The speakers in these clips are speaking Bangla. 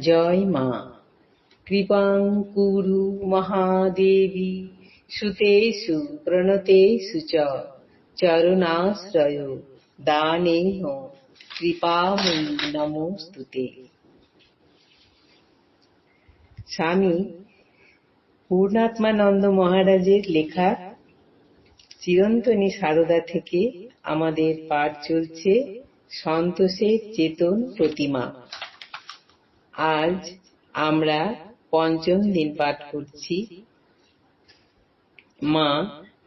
জয় মা। কৃপাং কুরু মহাদেবী, সুতেষু, প্রণতেষু চ, চরণাশ্রয়, দানেহ, কৃপাময়ী নমস্তুতে স্বামী পূর্ণাত্মানন্দ মহারাজের লেখা চিরন্তনী সারদা থেকে আমাদের পাঠ চলছে সন্তোষের চেতন প্রতিমা। আজ আমরা পঞ্চম দিন পাঠ করছি। মা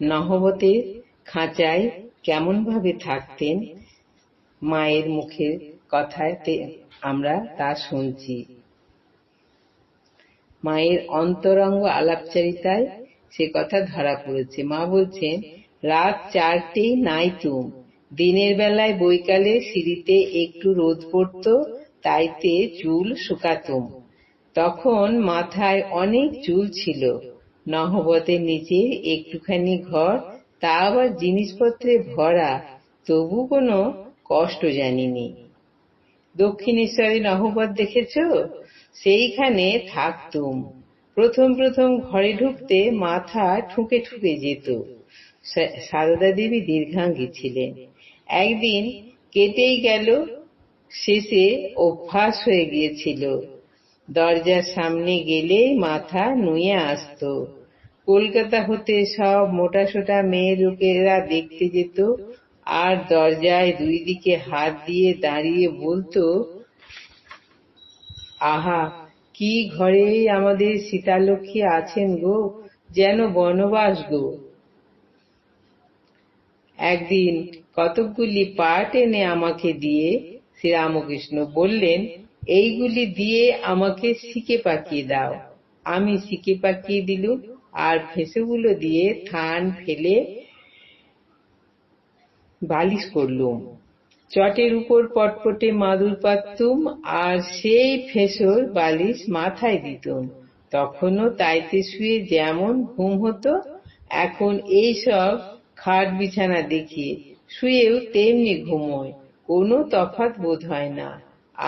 নহবতের খাঁচায় কেমন ভাবে থাকতেন, মায়ের মুখের কথাতে আমরা তা শুনছি। মায়ের অন্তরঙ্গ আলাপচারিতায় সে কথা ধরা পড়েছে। মা বলছেন, রাত চারটেই নাই তুম। দিনের বেলায় বৈকালে সিঁড়িতে একটু রোদ পড়ত তাইতে চুল শুকাতুম তখন মাথায় অনেক চুল ছিল। নহবতের নিচে একটুখানি ঘর, তা আবার জিনিসপত্রে ভরা, তবু কোনো কষ্ট জানিনি। দক্ষিণেশ্বরে নহবত দেখেছ? সেইখানে থাকতুম। প্রথম প্রথম ঘরে ঢুকতে মাথা ঠুকে ঠুকে যেত। সারদা দেবী দীর্ঘাঙ্গী ছিলেন। একদিন কেটেই গেল শেষে অভ্যাস হয়ে গিয়েছিল। দরজার সামনে গেলে মাথা নুয়ে আসত। কলকাতা হতে সব মোটা সোটা মেয়ে লোকেরা দেখতে যেত আর দরজায় দুই দিকে হাত দিয়ে দাঁড়িয়ে বলতো, আহা, কি ঘরে আমাদের সীতালক্ষ্মী আছেন গো, যেন বনবাস গো? একদিন কতকগুলি পাট এনে আমাকে দিয়ে শ্রীরামকৃষ্ণ বললেন, এইগুলি দিয়ে আমাকে শিকে পাকিয়ে দাও। আমি শিকে পাকিয়ে দিলুম আর ফেসেগুলো দিয়ে থান ফেলে বালিশ করলুম। চটের উপর পটপটে মাদুর পাততুম, আর সেই ফেসর বালিশ মাথায় দিতুম। তখনও তাইতে শুয়ে যেমন ঘুম হতো, এখন এইসব খাট বিছানা দেখিয়ে শুয়েও তেমনি ঘুমোয়। কোনো তফাত বোধ হয় না।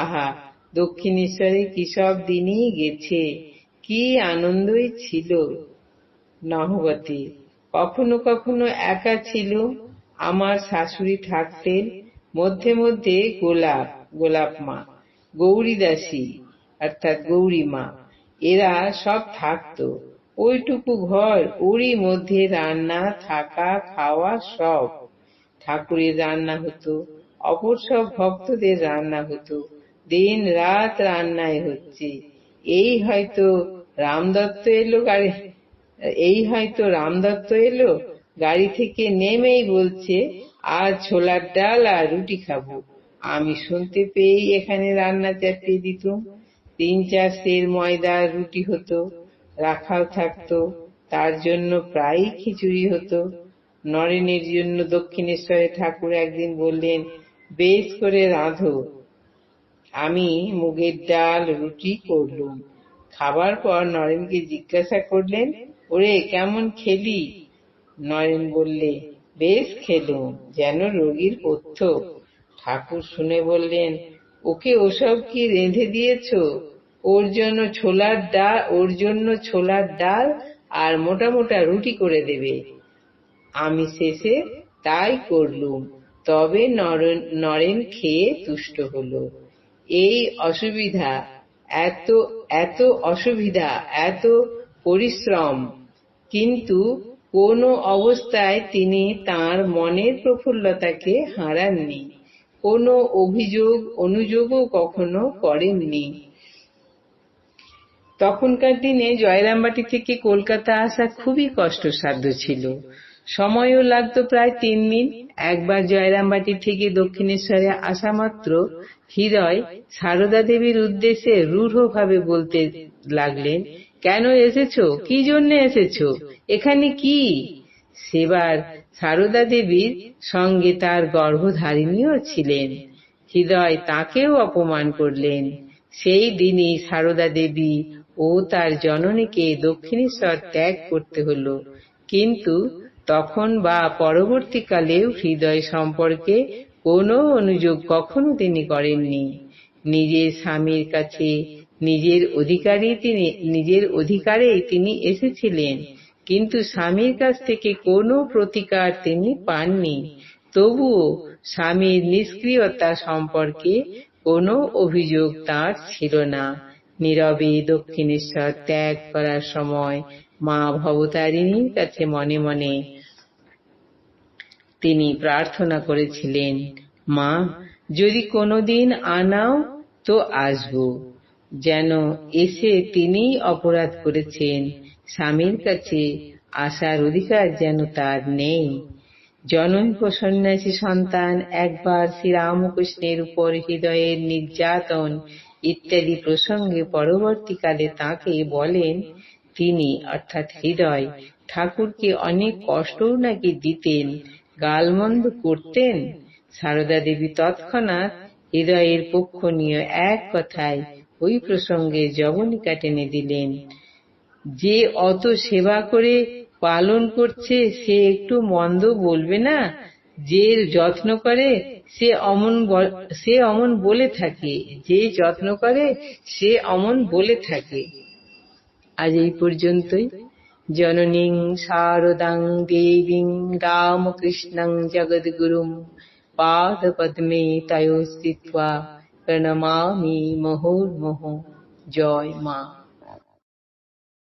আহা, দক্ষিণেশ্বরে কি সব দিনই গেছে, কি আনন্দই ছিল। নহবতী, কখনো কখনো একা ছিল, আমার শাশুড়ি থাকতেন মধ্যে মধ্যে গোলাপ গোলাপ মা গৌরী দাসী অর্থাৎ গৌরী মা এরা সব থাকতো। ওইটুকু ঘর, ওরই মধ্যে রান্না, থাকা, খাওয়া সব। ঠাকুরের রান্না হতো অপর সব ভক্তদের রান্না হতো। দিন রাত রান্নায় হচ্ছে। এই হয়তো রামদত্ত এলো গাড়ি, এই হয়তো রামদত্ত এলো গাড়ি থেকে নেমেই বলছে আর ছোলার ডাল আর রুটি খাব। আমি শুনতে পেয়েই এখানে রান্না চাপিয়ে দিতুম। তিন চার সের ময়দার রুটি হতো রাখাও থাকতো, তার জন্য প্রায়ই খিচুড়ি হতো। নরেনের জন্য দক্ষিণেশ্বরে ঠাকুর একদিন বললেন বেশ করে রাঁধো। আমি মুগের ডাল, রুটি করলুম। খাবার পর নরেনকে জিজ্ঞাসা করলেন, ওরে, কেমন খেলি? নরেন বললে, বেশ খেলুম, যেন রোগীর পথ্য। ঠাকুর শুনে বললেন, ওকে ওসব কি রেঁধে দিয়েছ? ওর জন্য ছোলার ডাল, ওর জন্য ছোলার ডাল আর মোটা মোটা রুটি করে দেবে। আমি শেষে তাই করলুম। তবে নরেন খেয়ে তুষ্ট হলো। এই অসুবিধা, এত এত অসুবিধা, এত পরিশ্রম। কিন্তু কোনো অবস্থায় তিনি তার মনের প্রফুল্লতাকে হারাননি। কোনো অভিযোগ, অনুযোগও কখনো করেননি। তখনকার দিনে জয়রামবাটি থেকে কলকাতা আসা খুবই কষ্টসাধ্য ছিল। সময়ও লাগতো প্রায় তিন দিন একবার জয়রামবাটি থেকে দক্ষিণেশ্বরে আসা মাত্র হৃদয় সারদা দেবীর উদ্দেশ্যে রূঢ়ভাবে বলতে লাগলেন, কেন এসেছ? কি জন্য এসেছ? এখানে কি? সেবার সারদা দেবীর সঙ্গে তার গর্ভধারিণীও ছিলেন। হৃদয় তাকেও অপমান করলেন। সেই দিনই সারদা দেবী ও তার জননীকে দক্ষিণেশ্বর ত্যাগ করতে হলো। কিন্তু তখন বা পরবর্তীকালেও হৃদয় সম্পর্কে কোনো অনুযোগ কখনো তিনি করেননি। নিজের স্বামীর কাছে, নিজের অধিকারী তিনি, নিজের অধিকারেই তিনি এসেছিলেন, কিন্তু স্বামীর কাছ থেকে কোনো প্রতিকার তিনি পাননি। তবুও স্বামীর নিষ্ক্রিয়তা সম্পর্কে কোনো অভিযোগ তার ছিল না। নীরবে দক্ষিণেশ্বর ত্যাগ করার সময় মা ভবতারিণীর কাছে মনে মনে তিনি প্রার্থনা করেছিলেন, মা, যদি কোনোদিন আনাও, তো আসব। যেন এসে তিনিই অপরাধ করেছেন। স্বামীর কাছে আসার অধিকার যেন তার নেই। জনৈক সন্ন্যাসী সন্তান একবার শ্রীরামকৃষ্ণের উপর হৃদয়ের নির্যাতন ইত্যাদি প্রসঙ্গে পরবর্তীকালে তাকে বলেন, তিনি অর্থাৎ হৃদয় ঠাকুরকে অনেক কষ্টও নাকি দিতেন গালমন্দ করতেন? সারদা দেবী তৎক্ষণাৎ হৃদয়ের পক্ষ নিয়ে এক কথায় ওই প্রসঙ্গে জবনিকা টেনে দিলেন, যে অত সেবা করে পালন করছে, সে একটু মন্দ বলবে না? যে যত্ন করে, সে অমন সে অমন বলে থাকে। যে যত্ন করে, সে অমন বলে থাকে। আজ এই পর্যন্তই। जननीं शारदां देवीं रामकृष्णं जगद्गुरुं पादपद्मे तयोस्थित्वा प्रणमामि महोर्महो जय मा